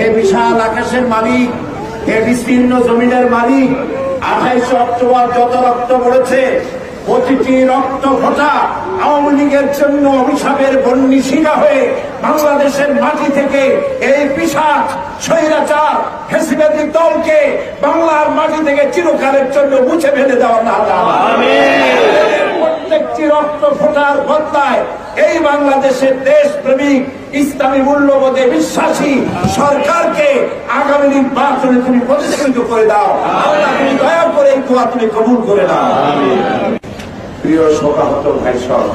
হে বিশাল আকাশের মালিক হে বিস্তীর্ণ জমিনের মালিক আঠাইশে অক্টোবর যত রক্ত পড়েছে প্রতিটি রক্ত ফোটা আওয়ামী লীগের জন্য অভিশাপের বন্যিশিরা হয়ে বাংলাদেশের মাটি থেকে এই পিসাচ স্বৈরাচার হেসিবাদী দলকে বাংলার মাটি থেকে চিরকালের জন্য মুছে ফেলে দেওয়া না প্রত্যেকটি রক্ত ফোটার বদলায় এই বাংলাদেশের দেশ প্রেমিক ইসলামী মূল্যবোধে বিশ্বাসী সরকারকে আগামী নির্বাচনে তুমি প্রতিষ্ঠিত করে দাও। আল্লাহ তুমি দয়া করে এই দোয়া তুমি কবুল করে দাও প্রিয় শোকাহত ভাই সব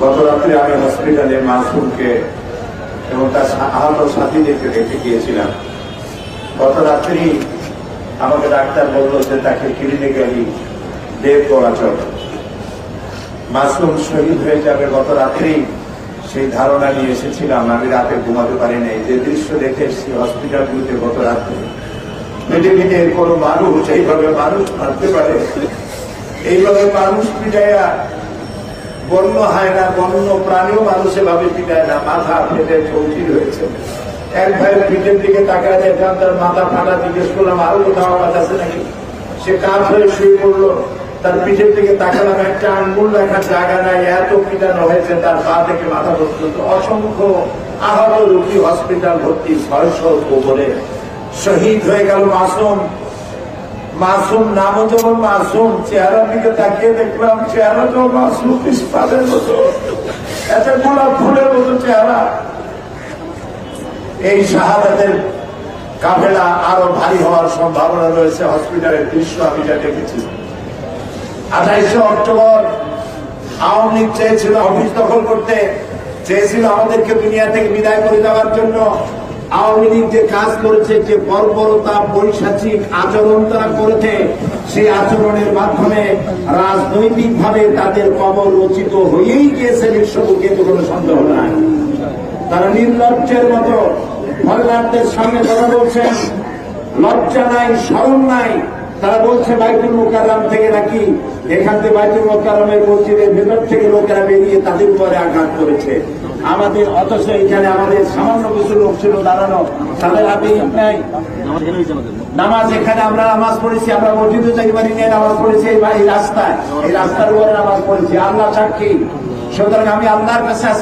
গত রাত্রে আমি হসপিটালে মাসুমকে এবং তার আহত সাথীদেরকে দেখতে গিয়েছিলাম। গত রাত্রি আমাকে ডাক্তার বলল যে তাকে ক্লিনিক্যালি দেব চলাচল মাসুম শহীদ হয়ে যাবে গত রাত্রি সেই ধারণা নিয়ে এসেছিলাম, আমি রাতে ঘুমাতে পারি নাই যে দৃশ্য দেখে এসেছি হসপিটালগুলোতে গত রাত্রে পৃথিবীতে কোনো মানুষ, এইভাবে মানুষ মারতে পারে? এইভাবে মানুষ পিটাইয়া বন্য হয় না, বন্য প্রাণীও মানুষ এভাবে পিটায় না, মাথা ফেটে চৌচির হয়েছে। এক ভাইয়ের পিঠের দিকে তাকায় দেখলাম, তার মাথা ফাটা, জিজ্ঞেস করলাম, আরও কোথাও আওয়াজ আছে নাকি? সে কাজ হয়ে শুয়ে পড়ল। তার পিঠের দিকে তাকালাম একটা আঙ্গুল রাখার জায়গা নাই, এত পিটানো হয়েছে, তার পা থেকে মাথা পর্যন্ত। অসংখ্য আহত রোগী হসপিটাল ভর্তি, ছয়শো উপরে শহীদ হয়ে গেল মাসুম। মাসুম নামও যেমন মাসুম, চেহারার দিকে তাকিয়ে দেখলাম, চেহারা তো মাসুম ইস্পাতের মতো। এত গোলাপ ফুলের মতো চেহারা। এই শাহাদাতের কাফেলা আরও ভারী হওয়ার সম্ভাবনা রয়েছে হসপিটালের দৃশ্য আমি যা দেখেছি। আঠাইশে অক্টোবর আওয়ামী লীগ চেয়েছিল অফিস দখল করতে, চেয়েছিল আমাদেরকে দুনিয়া থেকে বিদায় করে দেওয়ার জন্য। আওয়ামী লীগ যে কাজ করেছে, যে বর্বরতা, বৈশাচিক আচরণ তারা করেছে, সেই আচরণের মাধ্যমে রাজনৈতিক ভাবে তাদের কবর রচিত হয়েই গিয়েছে বিশ্ববুকে তো কোনো সন্দেহ নাই। তারা নির্লজ্জের মতো মহিলাদের সামনে কথা বলছেন, লজ্জা নাই স্মরণ নাই। তারা বলছে বাইতুল মোকাররাম থেকে নাকি এখান থেকে বাইতুল মোকাররমের মসজিদের ভেতর থেকে লোকেরা বেরিয়ে তাদের উপরে আঘাত করেছে। আমাদের অথচ এখানে আমাদের সামান্য কিছু লোক ছিল দাঁড়ানো। তাদের হাতে নাই। নামাজ এখানে আমরা নামাজ পড়েছি, আমরা মসজিদে যাই পারি নিয়ে নামাজ পড়েছি, এই রাস্তায়। এই রাস্তার উপরে নামাজ পড়েছি। আল্লাহ সাক্ষী। সুতরাং আমি আল্লাহর কাছে